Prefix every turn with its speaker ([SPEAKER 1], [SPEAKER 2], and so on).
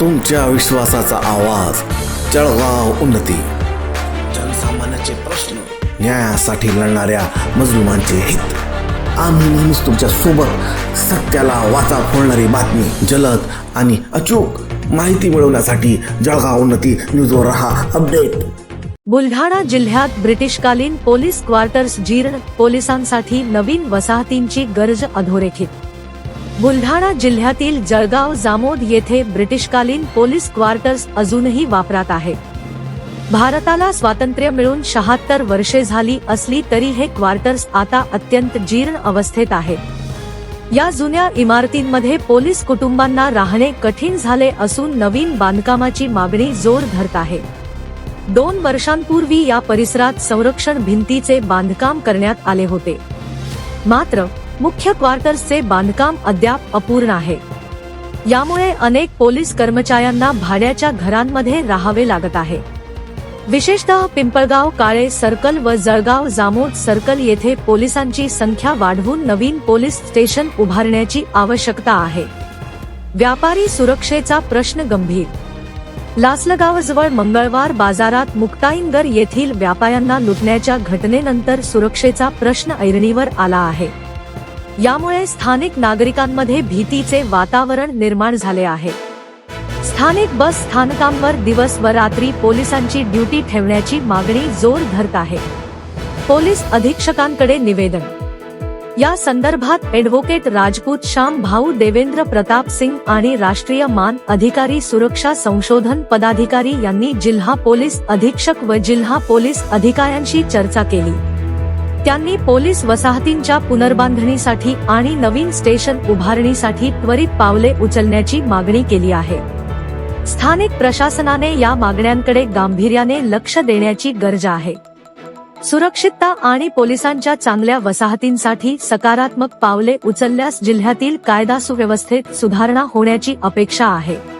[SPEAKER 1] तुमच्या विश्वासाचा आवाज. जळगाव उन्नती. जनसामान्याचे प्रश्न न्यायासाठी लढणाऱ्या मजलुमांचे हित. आम्ही नेहमीच तुमच्यासोबत सत्याला वाचा फोडणारी बातमी जलद आणि अचूक माहिती मिळवण्यासाठी जळगाव उन्नती न्यूजवर रहा. अपडेट.
[SPEAKER 2] बुलढाणा जिल्ह्यात ब्रिटिशकालीन पोलीस क्वार्टर्स जीर्ण पोलिसांसाठी नवीन वसाहतींची गरज अधोरेखित. बुलढाणा जिल्ह्यातील जळगाव जामोद येथे ब्रिटिशकालीन पोलीस क्वार्टर्स अजूनही वापरात आहे. भारताला स्वातंत्र्य मिळून शहात्तर वर्षे झाली असली तरी हे क्वार्टर्स आता अत्यंत जीर्ण अवस्थेत आहे. या जुन्या इमारतींमध्ये पोलीस कुटुंबांना राहणे कठीण झाले असून नवीन बांधकामाची मागणी जोर धरत आहे. दोन वर्षांपूर्वी या परिसरात संरक्षण भिंतीचे बांधकाम करण्यात आले होते. मात्र मुख्य क्वार्टर्सचे बांधकाम अद्याप अपूर्ण आहे. यामुळे अनेक पोलीस कर्मचाऱ्यांना भाड्याच्या घरांमध्ये राहावे लागत आहे. विशेषतः पिंपळगाव काळे सर्कल व जळगाव जामोद सर्कल येथे पोलिसांची संख्या वाढवून नवीन पोलीस स्टेशन उभारण्याची आवश्यकता आहे. व्यापारी सुरक्षेचा प्रश्न गंभीर. लासलगावजवळ मंगळवार बाजारात मुक्ताईनगर येथील व्यापाऱ्यांना लुटण्याच्या घटनेनंतर सुरक्षेचा प्रश्न ऐरणीवर आला आहे. यामुळे स्थानिक नागरिकांमध्ये भीतीचे वातावरण निर्माण झाले आहे. स्थानिक बस स्थानकांवर दिवस व रात्री पोलिसांची ड्युटी ठेवण्याची मागणी जोर धरत आहे. पोलीस अधीक्षकांकडे निवेदन. या संदर्भात ॲडव्होकेट राजपूत श्याम भाऊ देवेंद्र प्रताप सिंग आणि राष्ट्रीय मान अधिकारी सुरक्षा संशोधन पदाधिकारी यांनी जिल्हा पोलीस अधीक्षक व जिल्हा पोलीस अधिकाऱ्यांशी चर्चा केली. त्यांनी पोलीस वसाहतींच्या पुनर्बांधणीसाठी आणि नवीन स्टेशन उभारणीसाठी त्वरित पावले उचलण्याची मागणी केली आहे. स्थानिक प्रशासनाने या मागण्यांकडे गांभीर्याने लक्ष देण्याची गरज आहे. सुरक्षितता आणि पोलिसांच्या चांगल्या वसाहतींसाठी सकारात्मक पावले उचलल्यास जिल्ह्यातील कायदा सुव्यवस्थेत सुधारणा होण्याची अपेक्षा आहे.